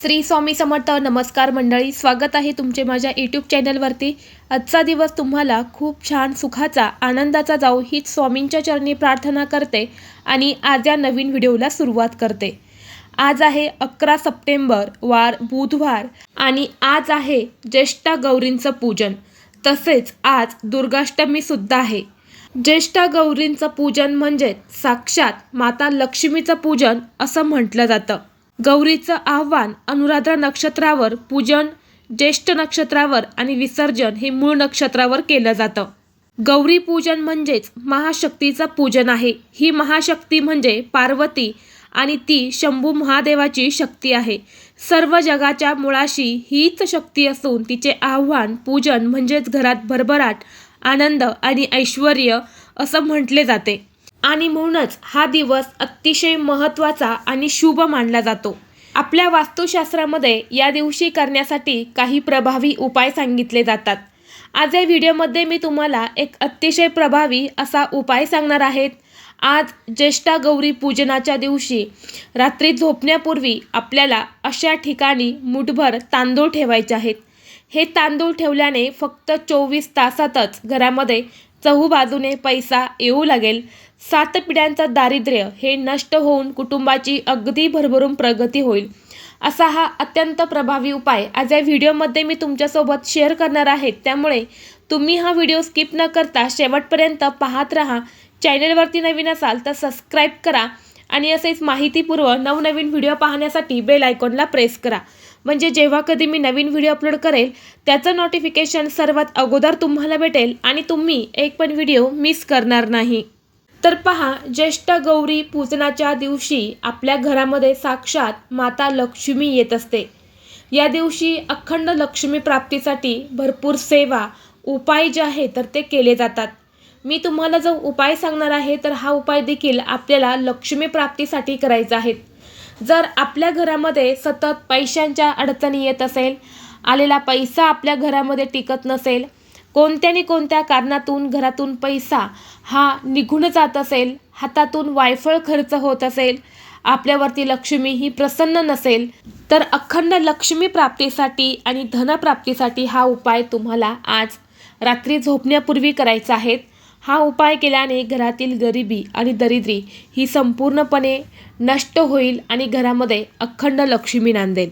श्री स्वामी समर्थ नमस्कार मंडळी स्वागत आहे तुमचे माझ्या यूट्यूब चॅनलवरती. आजचा दिवस तुम्हाला खूप छान सुखाचा आनंदाचा जाऊ हीच स्वामींच्या चरणी प्रार्थना करते आणि आज या नवीन व्हिडिओला सुरुवात करते. आज आहे अकरा सप्टेंबर वार बुधवार आणि आज आहे ज्येष्ठा गौरींचं पूजन. तसेच आज दुर्गाष्टमीसुद्धा आहे. ज्येष्ठा गौरींचं पूजन म्हणजे साक्षात माता लक्ष्मीचं पूजन असं म्हटलं जातं. गौरीचं आव्हान अनुराधा नक्षत्रावर पूजन ज्येष्ठ नक्षत्रावर आणि विसर्जन हे मूळ नक्षत्रावर केलं जातं. गौरी पूजन म्हणजेच महाशक्तीचं पूजन आहे. ही महाशक्ती म्हणजे पार्वती आणि ती शंभू महादेवाची शक्ती आहे. सर्व जगाच्या मुळाशी हीच शक्ती असून तिचे आव्हान पूजन म्हणजेच घरात भरभराट आनंद आणि ऐश्वर असं म्हटले जाते. आणि म्हणूनच हा दिवस अतिशय महत्त्वाचा आणि शुभ मानला जातो. आपल्या वास्तुशास्त्रामध्ये या दिवशी करण्यासाठी काही प्रभावी उपाय सांगितले जातात. आज या व्हिडिओमध्ये मी तुम्हाला एक अतिशय प्रभावी असा उपाय सांगणार आहेत आज ज्येष्ठा गौरी पूजनाच्या दिवशी रात्री झोपण्यापूर्वी आपल्याला अशा ठिकाणी मुठभर तांदूळ ठेवायचे आहेत. हे तांदूळ ठेवल्याने फक्त चोवीस तासातच घरामध्ये चहूबाजूने पैसा येऊ लागेल. सात पिढ्यांचं दारिद्र्य हे नष्ट होऊन कुटुंबाची अगदी भरभरून प्रगती होईल. असा हा अत्यंत प्रभावी उपाय. आज या व्हिडिओमध्ये मी तुमच्यासोबत शेअर करणार आहे. त्यामुळे तुम्ही हा व्हिडिओ स्किप न करता शेवटपर्यंत पाहत राहा. चॅनलवरती नवीन असाल तर सबस्क्राईब करा. आणि असेच माहितीपूर्व नवनवीन व्हिडिओ पाहण्यासाठी बेल आयकॉनला प्रेस करा. म्हणजे जेव्हा कधी मी नवीन व्हिडिओ अपलोड करेल त्याचं नोटिफिकेशन सर्वात अगोदर तुम्हाला भेटेल आणि तुम्ही एक पण व्हिडिओ मिस करणार नाही. तर पहा ज्येष्ठ गौरी पूजनाच्या दिवशी आपल्या घरामध्ये साक्षात माता लक्ष्मी येत असते. या दिवशी अखंड लक्ष्मी प्राप्तीसाठी भरपूर सेवा उपाय जे आहे तर ते केले जातात. मी तुम्हाला जो उपाय सांगणार आहे तर हा उपाय देखील आपल्याला लक्ष्मी प्राप्तीसाठी करायचा आहे. जर आपल्या घरामध्ये सतत पैशांच्या अडचणी येत असेल आलेला पैसा आपल्या घरामध्ये टिकत नसेल कोणत्या न कोणत्या कारणातून घरातून पैसा हा निघून जात असेल हातातून वायफळ खर्च होत असेल आपल्यावरती लक्ष्मी ही प्रसन्न नसेल तर अखंड लक्ष्मी प्राप्तीसाठी आणि धनप्राप्तीसाठी हा उपाय तुम्हाला आज रात्री झोपण्यापूर्वी करायचा आहे. हा उपाय केल्याने घरातील गरिबी आणि दरिद्री ही संपूर्णपणे नष्ट होईल आणि घरामध्ये अखंड लक्ष्मी नांदेल.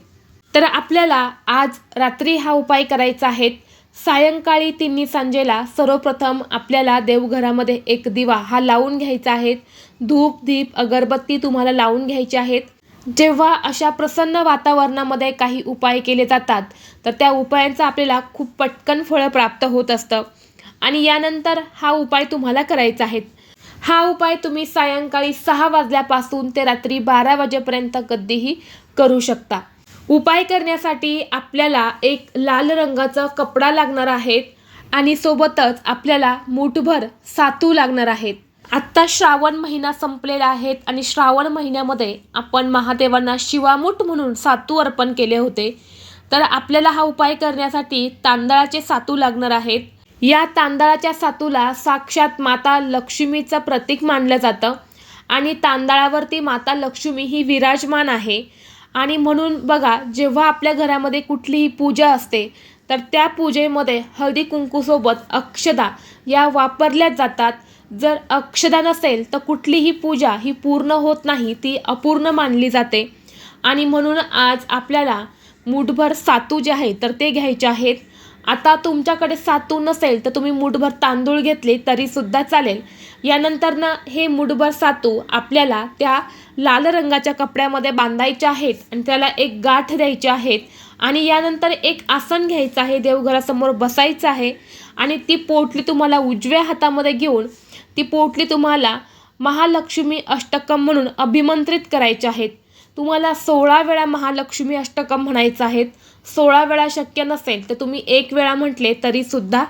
तर आपल्याला आज रात्री हा उपाय करायचा आहे. सायंकाळी तिन्ही सांजेला सर्वप्रथम आपल्याला देवघरामध्ये एक दिवा हा लावून घ्यायचा आहे. धूप दीप अगरबत्ती तुम्हाला लावून घ्यायची आहेत. जेव्हा अशा प्रसन्न वातावरणामध्ये काही उपाय केले जातात तर त्या उपायांचा आपल्याला खूप पटकन फळं प्राप्त होत असतं. आणि यानंतर हा उपाय तुम्हाला करायचा आहे. हा उपाय तुम्ही सायंकाळी सहा वाजल्यापासून ते रात्री बारा वाजेपर्यंत कधीही करू शकता. उपाय करण्यासाठी आपल्याला एक लाल रंगाचा कपडा लागणार आहे आणि सोबतच आपल्याला मूठभर सातू लागणार आहेत. आत्ता श्रावण महिना संपलेला आहे आणि श्रावण महिन्यामध्ये आपण महादेवांना शिवामूठ म्हणून सातू अर्पण केले होते. तर आपल्याला हा उपाय करण्यासाठी तांदळाचे सातू लागणार आहेत. या तांदळाच्या सातूला साक्षात माता लक्ष्मीचं प्रतीक मानलं जातं आणि तांदळावरती माता लक्ष्मी ही विराजमान आहे. आणि म्हणून बघा जेव्हा आपल्या घरामध्ये कुठलीही पूजा असते तर त्या पूजेमध्ये हळदी कुंकूसोबत अक्षदा या वापरल्या जातात. जर अक्षदा नसेल तर कुठलीही पूजा ही पूर्ण होत नाही ती अपूर्ण मानली जाते. आणि म्हणून आज आपल्याला मुठभर सातू जे आहे तर ते घ्यायचे आहेत. आता तुमच्याकडे सातू नसेल तर तुम्ही मुठभर तांदूळ घेतले तरीसुद्धा चालेल. यानंतर ना हे मुठभर सातू आपल्याला त्या लाल रंगाच्या कपड्यामध्ये बांधायचे आहेत आणि त्याला एक गाठ द्यायची आहेत. आणि यानंतर एक आसन घ्यायचं आहे देवघरासमोर बसायचं आहे. आणि ती पोटली तुम्हाला उजव्या हातामध्ये घेऊन ती पोटली तुम्हाला महालक्ष्मी अष्टकम म्हणून अभिमंत्रित करायचे आहेत. तुम्हाला सोळा वेळा महालक्ष्मी अष्टकम म्हणायचं आहेत. सोळा वेळा शक्य नसेल तर तुम्ही एक वेळा म्हटले तरीसुद्धा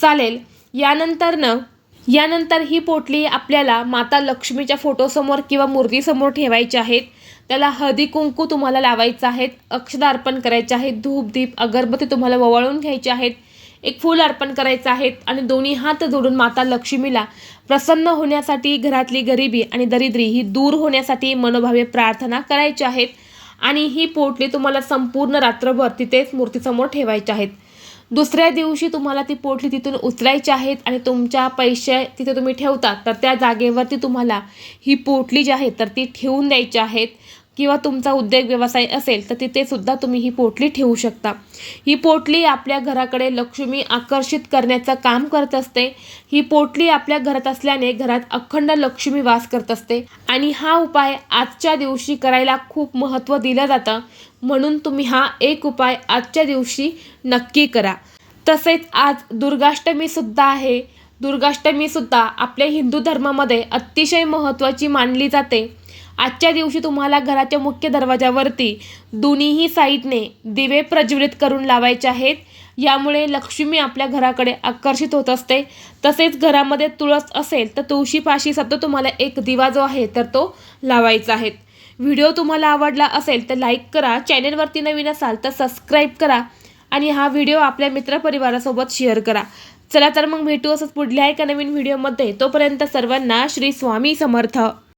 चालेल. यानंतरनं यानंतर ही पोटली आपल्याला माता लक्ष्मीच्या फोटोसमोर किंवा मूर्तीसमोर ठेवायची आहेत. त्याला हळदी कुंकू तुम्हाला लावायचं आहेत अक्षदा अर्पण करायचे आहेत धूप दीप अगरबत्ती तुम्हाला ववाळून घ्यायचे आहेत. एक फूल अर्पण करायचं आहे आणि दोन्ही हात जोडून माता लक्ष्मीला प्रसन्न होण्यासाठी घरातली गरिबी आणि दरिद्री ही दूर होण्यासाठी मनोभावे प्रार्थना करायची आहेत. आणि ही पोटली तुम्हाला संपूर्ण रात्रभर तिथेच मूर्तीसमोर ठेवायची आहेत. दुसऱ्या दिवशी तुम्हाला ती पोटली तिथून उचलायची आहेत आणि तुमच्या पैसे तिथे तुम्ही ठेवता तर त्या जागेवरती तुम्हाला ही पोटली जी आहे तर ती ठेवून द्यायची आहेत. किंवा तुमचा उद्योग व्यवसाय असेल तर तिथे सुद्धा तुम्ही ही पोटली ठेवू शकता. ही पोटली आपल्या घराकडे लक्ष्मी आकर्षित करण्याचं काम करत असते. ही पोटली आपल्या घरात असल्याने घरात अखंड लक्ष्मी वास करत असते. आणि हा उपाय आजच्या दिवशी करायला खूप महत्त्व दिलं जातं. म्हणून तुम्ही हा एक उपाय आजच्या दिवशी नक्की करा. तसेच आज दुर्गाष्टमीसुद्धा आहे. दुर्गाष्टमीसुद्धा आपल्या हिंदू धर्मामध्ये अतिशय महत्त्वाची मानली जाते. आजच्या दिवशी तुम्हाला घराच्या मुख्य दरवाजावरती दोन्हीही साईडने दिवे प्रज्वलित करून लावायचे आहेत. यामुळे लक्ष्मी आपल्या घराकडे आकर्षित होत असते. तसेच घरामध्ये तुळस असेल तर तुळशीपाशी सुद्धा तुम्हाला एक दिवा जो आहे तर तो लावायचा आहे. व्हिडिओ तुम्हाला आवडला असेल तर लाईक करा. चॅनेलवरती नवीन असाल तर सबस्क्राईब करा आणि हा व्हिडिओ आपल्या मित्रपरिवारासोबत शेअर करा. चला तर मग भेटू असंच पुढल्या एका नवीन व्हिडिओमध्ये. तोपर्यंत सर्वांना श्री स्वामी समर्थ.